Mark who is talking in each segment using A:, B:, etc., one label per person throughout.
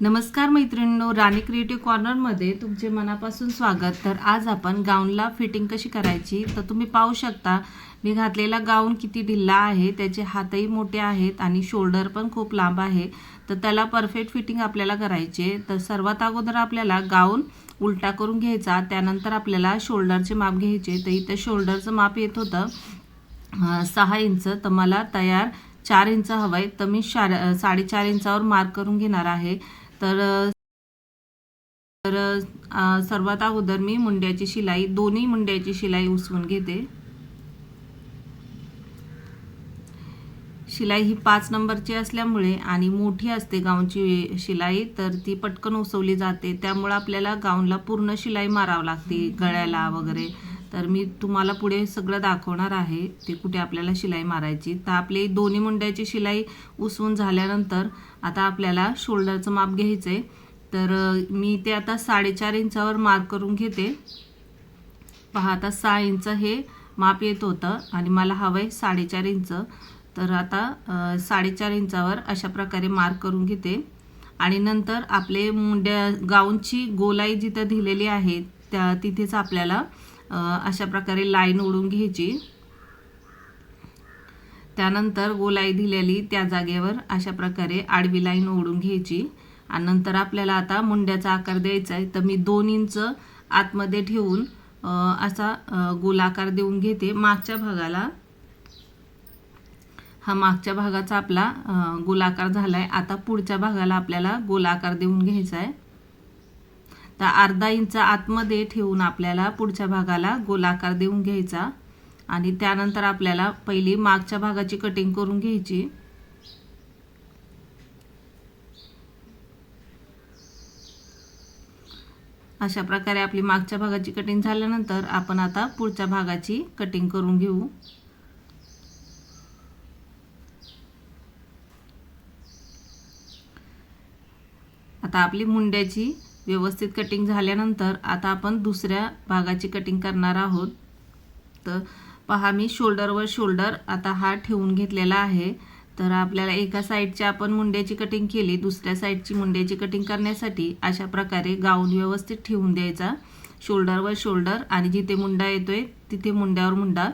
A: नमस्कार मैत्रिणींनो राणी क्रिएटिव्ह कॉर्नरमध्ये तुमचे मनापासून स्वागत. तर आज आपण गाऊनला फिटिंग कशी करायची तर तुम्ही पाहू शकता मी घातलेला गाऊन किती ढिल्ला आहे त्याचे हातही मोठे आहेत आणि शोल्डर पण खूप लांब आहे. तर त्याला परफेक्ट फिटिंग आपल्याला करायचे. तर सर्वात अगोदर आपल्याला गाऊन उलटा करून घ्यायचा त्यानंतर आपल्याला शोल्डरचे माप घ्यायचे. तर इथं शोल्डरचं माप येत होतं सहा इंच. तर मला तयार चार इंच हवं आहे तर मी शार साडेचार इंचावर मार्क करून घेणार आहे. तर तर सर्वात अगोदर मी मुंड्याची शिलाई दोन्ही मुंड्याची शिलाई उसवून घेते. शिलाई ही पाच नंबरची असल्यामुळे आणि मोठी असते गाऊनची शिलाई तर ती पटकन उसवली जाते. त्यामुळे आपल्याला गाऊनला पूर्ण शिलाई मारावं लागते गळ्याला वगैरे. तर मी तुम्हाला पुढे सगळं दाखवणार आहे ते कुठे आपल्याला शिलाई मारायची. तर आपली दोन्ही मुंड्याची शिलाई उसवून झाल्यानंतर आता आपल्याला शोल्डरचं माप घ्यायचं आहे तर मी ते आता साडेचार इंचावर मार्क करून घेते. पहा आता सहा इंच हे माप येत होतं आणि मला हवं आहे साडेचार इंच. तर आता साडेचार इंचावर अशा प्रकारे मार्क करून घेते. आणि नंतर आपले मुंड्या गाऊनची गोलाई जिथं दिलेली आहे त्या तिथेच आपल्याला अशा प्रकारे लाईन ओढून घ्यायची. त्यानंतर गोलाई दिलेली त्या जागेवर अशा प्रकारे आडवी लाईन ओढून घ्यायची. आणि नंतर आपल्याला आता मुंड्याचा आकार द्यायचा आहे. तर मी दोन इंच आतमध्ये ठेवून असा गोलाकार देऊन घेते. मागच्या भागाला हा मागच्या भागाचा आपला गोलाकार झाला आहे आता पुढच्या भागाला आपल्याला गोलाकार देऊन घ्यायचा आहे. तर अर्धा इंच आतमध्ये ठेवून आपल्याला पुढच्या भागाला गोलाकार देऊन घ्यायचा. आणि त्यानंतर आपल्याला पहिली मागच्या भागाची कटिंग करून घ्यायची. अशा प्रकारे आपली मागच्या भागाची कटिंग झाल्यानंतर आपण आता पुढच्या भागाची कटिंग करून घेऊ. आता आपली मुंड्याची व्यवस्थित कटिंग झाल्यानंतर आता आपण दुसऱ्या भागाची कटिंग करणार आहोत. तर पहा मी शोल्डरवर शोल्डर आता हा ठेवून घेतलेला आहे. तर आपल्याला एका साईडची आपण मुंड्याची कटिंग केली दुसऱ्या साईडची मुंड्याची कटिंग करण्यासाठी अशा प्रकारे गाऊन व्यवस्थित ठेवून द्यायचा. शोल्डरवर शोल्डर आणि जिथे मुंडा येतोय तिथे मुंड्यावर मुंडा.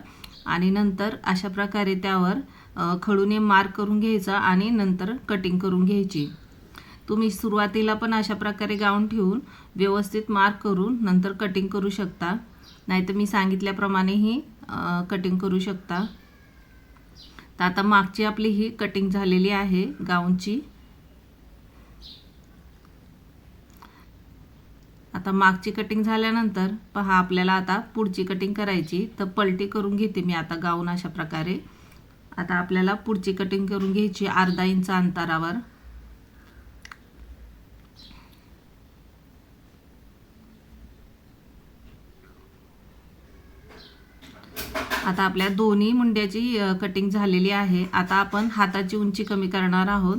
A: आणि नंतर अशा प्रकारे त्यावर खडूने मार्क करून घ्यायचा आणि नंतर कटिंग करून घ्यायची. तुम्ही सुरुवातीला पण अशा प्रकारे गाऊन ठेवून व्यवस्थित मार्क करून नंतर कटिंग करू शकता. नाहीतर मी सांगितल्याप्रमाणेही कटिंग करू शकता. तर आता मागची आपली ही कटिंग झालेली आहे गाऊनची. आता मागची कटिंग झाल्यानंतर पहा आपल्याला आता पुढची कटिंग करायची. तर पलटी करून घेते मी आता गाऊन अशा प्रकारे. आता आपल्याला पुढची कटिंग करून घ्यायची अर्धा इंच अंतरावर. आता आपल्या दोन्ही मुंड्याची कटिंग झालेली आहे. आता आपण हाताची उंची कमी करणार आहोत.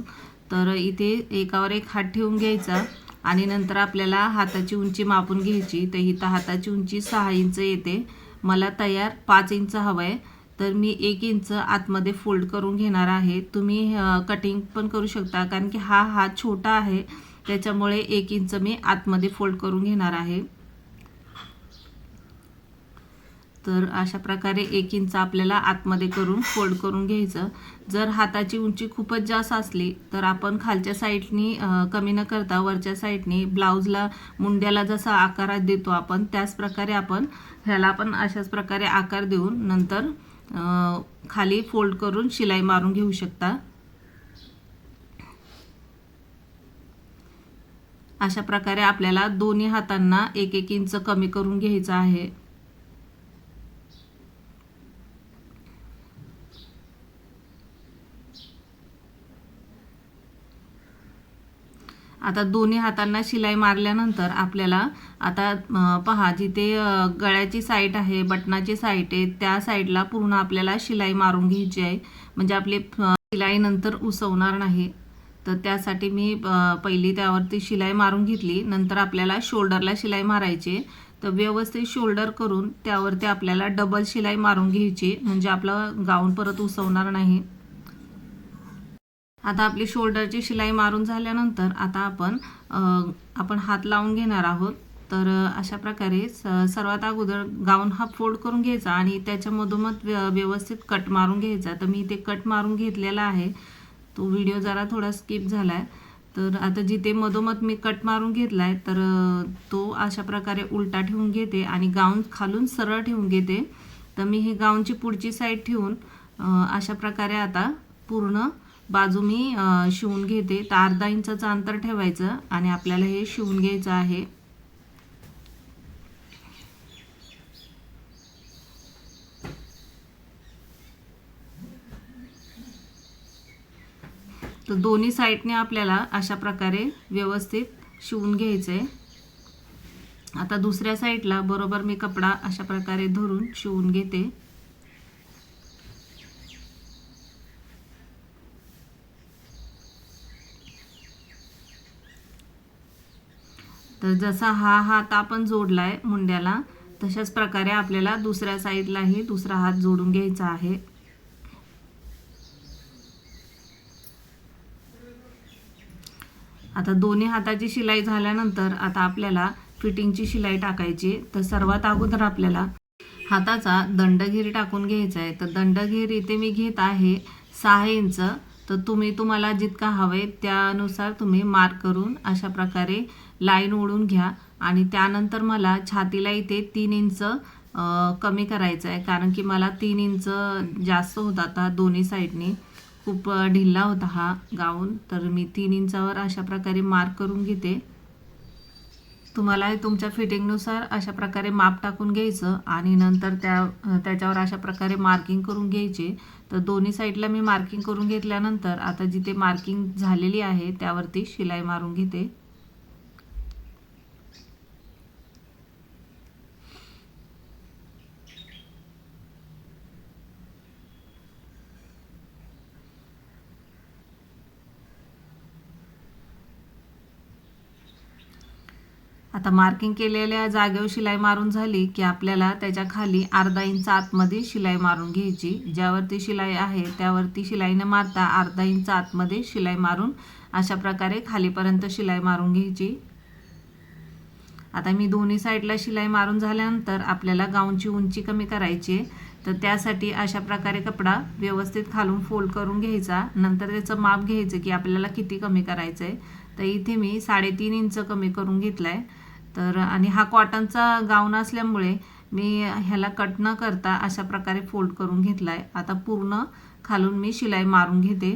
A: तर इथे एकावर एक हात ठेवून घ्यायचा आणि नंतर आपल्याला हाताची उंची मापून घ्यायची. तर इथं हाताची उंची सहा इंच येते. मला तयार पाच इंच हवं आहे तर मी एक इंच आतमध्ये फोल्ड करून घेणार आहे. तुम्ही कटिंग पण करू शकता कारण की हा हात छोटा आहे. त्याच्यामुळे एक इंच मी आतमध्ये फोल्ड करून घेणार आहे. तर अशा प्रकारे एक इंच आपल्याला आतमध्ये करून फोल्ड करून घ्यायचं. जर हाताची उंची खूपच जास्त असली तर आपण खालच्या साईडनी कमी न करता वरच्या साईडनी ब्लाऊजला मुंड्याला जसा आकारात देतो आपण त्याच प्रकारे आपण ह्याला पण अशाच प्रकारे आकार देऊन नंतर खाली फोल्ड करून शिलाई मारून घेऊ शकता. अशा प्रकारे आपल्याला दोन्ही हातांना एक एक इंच कमी करून घ्यायचं आहे. आता दोन्ही हातांना शिलाई मारल्यानंतर आपल्याला आता पहा जिथे गळ्याची साईट आहे बटनाची साईट आहे त्या साईडला पूर्ण आपल्याला शिलाई मारून घ्यायची आहे. म्हणजे आपली शिलाईनंतर उसवणार नाही. तर त्यासाठी मी पहिली त्यावरती शिलाई मारून घेतली. नंतर आपल्याला शोल्डरला शिलाई मारायची तर व्यवस्थित शोल्डर करून त्यावरती आपल्याला डबल शिलाई मारून घ्यायची म्हणजे आपलं गाऊन परत उसवणार नाही. आता आपली शोल्डरची शिलाई मारून झाल्यानंतर आता आपण आपण हात लावून घेणार आहोत. तर अशा प्रकारे स सर्वात अगोदर गाऊन हा फोल्ड करून घ्यायचा आणि त्याच्या मधोमध व्य- व्यवस्थित कट मारून घ्यायचा. तर मी ते कट मारून घेतलेला आहे. तो व्हिडिओ जरा थोडा स्किप झाला आहे तर आता जिथे मधोमध मी कट मारून घेतला आहे तर तो अशा प्रकारे उलटा ठेवून घेते आणि गाऊन खालून सरळ ठेवून घेते. तर मी हे गाऊनची पुढची साईड ठेवून अशा प्रकारे आता पूर्ण बाजू मी शिवून घेते. तर अर्धा इंचाचं अंतर ठेवायचं आणि आपल्याला हे शिवून घ्यायचं आहे. तर दोन्ही साईडने आपल्याला अशा प्रकारे व्यवस्थित शिवून घ्यायचं आहे आता दुसऱ्या साईडला बरोबर मी कपडा अशा प्रकारे धरून शिवून घेते. तर जसा हा हात आपण जोडलाय मुंड्याला तशाच प्रकारे आपल्याला दुसऱ्या साईडलाही दुसरा हात जोडून घ्यायचा आहे. आता दोन्ही हाताची शिलाई झाल्यानंतर आता आपल्याला फिटिंगची शिलाई टाकायची तर सर्वात अगोदर आपल्याला हाताचा दंडघेरी टाकून घ्यायचा आहे. तर दंडघेरी इथे मी घेत आहे सहा इंच. तर तुम्ही तुम्हाला जितका हवं त्यानुसार तुम्ही मार्क करून अशा प्रकारे लाईन ओढून घ्या. आणि त्यानंतर मला छातीला इथे तीन इंच कमी करायचं आहे. कारण की मला तीन इंच जास्त होता आता दोन्ही साईडनी खूप ढिल्ला होता हा गाऊन. तर मी तीन इंचावर अशा प्रकारे मार्क करून घेते. तुम्हाला तुमच्या फिटिंगनुसार अशा प्रकारे माप टाकून घ्यायचं. आणि नंतर त्या त्याच्यावर अशा प्रकारे मार्किंग करून घ्यायचे. तर दोन्ही साईडला मी मार्किंग करून घेतल्यानंतर आता जिथे मार्किंग झालेली आहे त्यावरती शिलाई मारून घेते. आता मार्किंग केलेल्या जागेवर शिलाई मारून झाली की आपल्याला त्याच्याखाली अर्धा इंच आतमध्ये शिलाई मारून घ्यायची. ज्यावरती शिलाई आहे त्यावरती शिलाई न मारता अर्धा इंच आतमध्ये शिलाई मारून अशा प्रकारे खालीपर्यंत शिलाई मारून घ्यायची. आता मी दोन्ही साईडला शिलाई मारून झाल्यानंतर आपल्याला गाऊनची उंची कमी करायची आहे. तर त्यासाठी अशा प्रकारे कपडा व्यवस्थित खालून फोल्ड करून घ्यायचा. नंतर त्याचं माप घ्यायचं की आपल्याला किती कमी करायचं आहे तर इथे मी साडेतीन इंच कमी करून घेतला आहे तर आणि हा कॉटनचा गाऊन असल्यामुळे मी ह्याला कट न करता अशा प्रकारे फोल्ड करून घेतला आहे आता पूर्ण खालून मी शिलाई मारून घेते.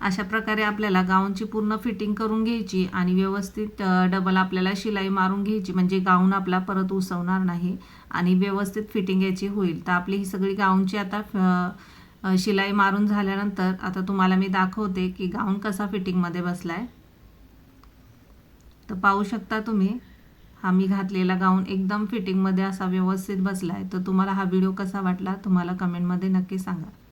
A: अशा प्रकारे आपल्याला गाऊनची पूर्ण फिटिंग करून घ्यायची आणि व्यवस्थित डबल आपल्याला शिलाई मारून घ्यायची. म्हणजे गाऊन आपला परत उसवणार नाही आणि व्यवस्थित फिटिंग याची होईल. तर आपली ही सगळी गाऊनची आता शिलाई मारून झाल्यानंतर आता तुम्हाला मी दाखवते की गाऊन कसा फिटिंगमध्ये बसला आहे तर पाहू शकता तुम्ही हा मी घातलेला गाऊन एकदम फिटिंगमध्ये असा व्यवस्थित बसला आहे तर तुम्हाला हा व्हिडिओ कसा वाटला तुम्हाला कमेंटमध्ये नक्की सांगा.